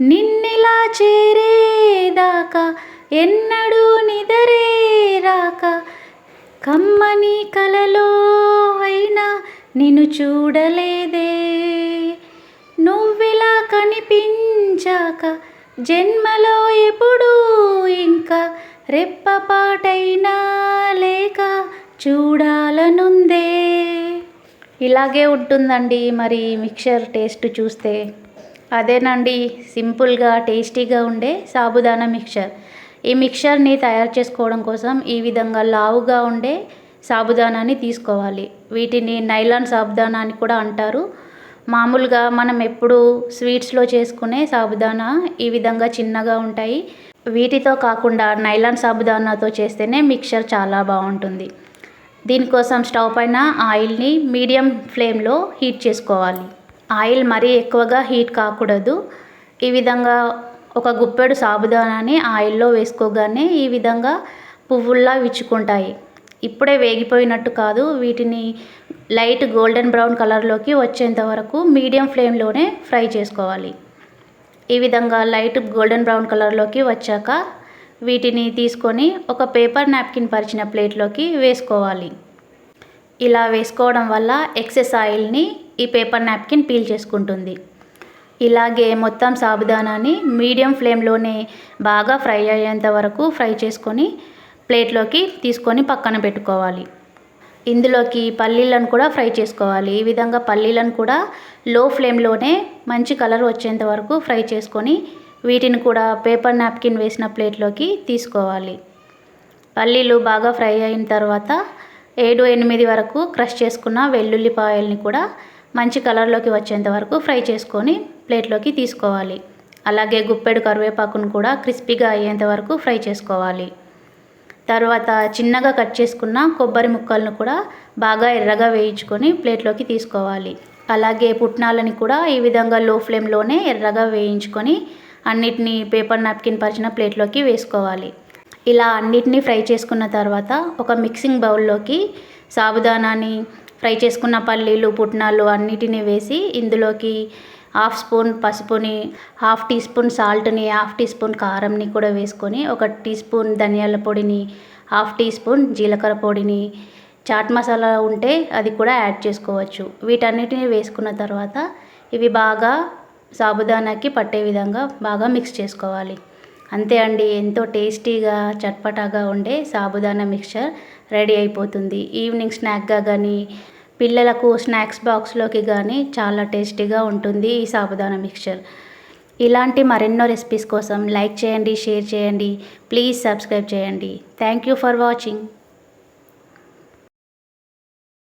నిన్నెలా చేరేదాకా ఎన్నడూ నిదరే రాక కమ్మని కలలో అయినా నిన్ను చూడలేదే. నువ్విలా కనిపించాక జన్మలో ఎప్పుడూ ఇంకా రెప్పపాటైనా లేక చూడాలనుందే. ఇలాగే ఉంటుందండి మరి మిక్చర్ టేస్ట్ చూస్తే. అదేనండి సింపుల్గా టేస్టీగా ఉండే సాబుదానా మిక్చర్. ఈ మిక్చర్ని తయారు చేసుకోవడం కోసం ఈ విధంగా లావుగా ఉండే సాబుదానాన్ని తీసుకోవాలి. వీటిని నైలాన్ సాబుదానా అని కూడా అంటారు. మామూలుగా మనం ఎప్పుడు స్వీట్స్లో చేసుకునే సాబుదానా ఈ విధంగా చిన్నగా ఉంటాయి. వీటితో కాకుండా నైలాన్ సాబుదానాతో చేస్తేనే మిక్చర్ చాలా బాగుంటుంది. దీనికోసం స్టవ్ పైన ఆయిల్ని మీడియం ఫ్లేమ్లో హీట్ చేసుకోవాలి. ఆయిల్ మరీ ఎక్కువగా హీట్ కాకూడదు. ఈ విధంగా ఒక గుప్పెడు సాబుదానాన్ని ఆయిల్లో వేసుకోగానే ఈ విధంగా పువ్వుల్లా విచ్చుకుంటాయి. ఇప్పుడే వేగిపోయినట్టు కాదు వీటిని లైట్ గోల్డెన్ బ్రౌన్ కలర్లోకి వచ్చేంత వరకు మీడియం ఫ్లేమ్లోనే ఫ్రై చేసుకోవాలి. ఈ విధంగా లైట్ గోల్డెన్ బ్రౌన్ కలర్లోకి వచ్చాక వీటిని తీసుకొని ఒక పేపర్ నాప్కిన్ పరిచిన ప్లేట్లోకి వేసుకోవాలి. ఇలా వేసుకోవడం వల్ల ఎక్సెస్ ఆయిల్ని ఈ పేపర్ నాప్కిన్ పీల్ చేసుకుంటుంది. ఇలాగే మొత్తం సాబుదానాని మీడియం ఫ్లేమ్లోనే బాగా ఫ్రై అయ్యేంత వరకు ఫ్రై చేసుకొని ప్లేట్లోకి తీసుకొని పక్కన పెట్టుకోవాలి. ఇందులోకి పల్లీలను కూడా ఫ్రై చేసుకోవాలి. ఈ విధంగా పల్లీలను కూడా లో ఫ్లేమ్లోనే మంచి కలర్ వచ్చేంత వరకు ఫ్రై చేసుకొని వీటిని కూడా పేపర్ నాప్కిన్ వేసిన ప్లేట్లోకి తీసుకోవాలి. పల్లీలు బాగా ఫ్రై అయిన తర్వాత ఏడు ఎనిమిది వరకు క్రష్ చేసుకున్న వెల్లుల్లిపాయల్ని కూడా మంచి కలర్లోకి వచ్చేంత వరకు ఫ్రై చేసుకొని ప్లేట్లోకి తీసుకోవాలి. అలాగే గుప్పెడు కరివేపాకును కూడా క్రిస్పీగా అయ్యేంత వరకు ఫ్రై చేసుకోవాలి. తర్వాత చిన్నగా కట్ చేసుకున్న కొబ్బరి ముక్కలను కూడా బాగా ఎర్రగా వేయించుకొని ప్లేట్లోకి తీసుకోవాలి. అలాగే పుట్నాలని కూడా ఈ విధంగా లో ఫ్లేమ్లోనే ఎర్రగా వేయించుకొని అన్నిటినీ పేపర్ నాప్కిన్ పరిచిన ప్లేట్లోకి వేసుకోవాలి. ఇలా అన్నిటినీ ఫ్రై చేసుకున్న తర్వాత ఒక మిక్సింగ్ బౌల్లోకి సాబుదానాని ఫ్రై చేసుకున్న పల్లీలు పుట్నాలు అన్నిటిని వేసి ఇందులోకి హాఫ్ స్పూన్ పసుపుని హాఫ్ టీ స్పూన్ సాల్ట్ని హాఫ్ టీ స్పూన్ కారంని కూడా వేసుకొని ఒక టీ స్పూన్ ధనియాల పొడిని హాఫ్ టీ స్పూన్ జీలకర్ర పొడిని చాట్ మసాలా ఉంటే అది కూడా యాడ్ చేసుకోవచ్చు. వీటన్నిటిని వేసుకున్న తర్వాత ఇవి బాగా సాబుదానాకి పట్టే విధంగా బాగా మిక్స్ చేసుకోవాలి. అంతే అండి. ఎంతో టేస్టీగా చట్పటాగా ఉండే సాబుదానా మిక్చర్ రెడీ అయిపోతుంది. ఈవినింగ్ స్నాక్గా కానీ పిల్లలకు స్నాక్స్ బాక్స్లోకి కానీ చాలా టేస్టీగా ఉంటుంది ఈ సాబుదానా మిక్చర్. ఇలాంటి మరెన్నో రెసిపీస్ కోసం లైక్ చేయండి షేర్ చేయండి ప్లీజ్ సబ్స్క్రైబ్ చేయండి. Thank you for watching.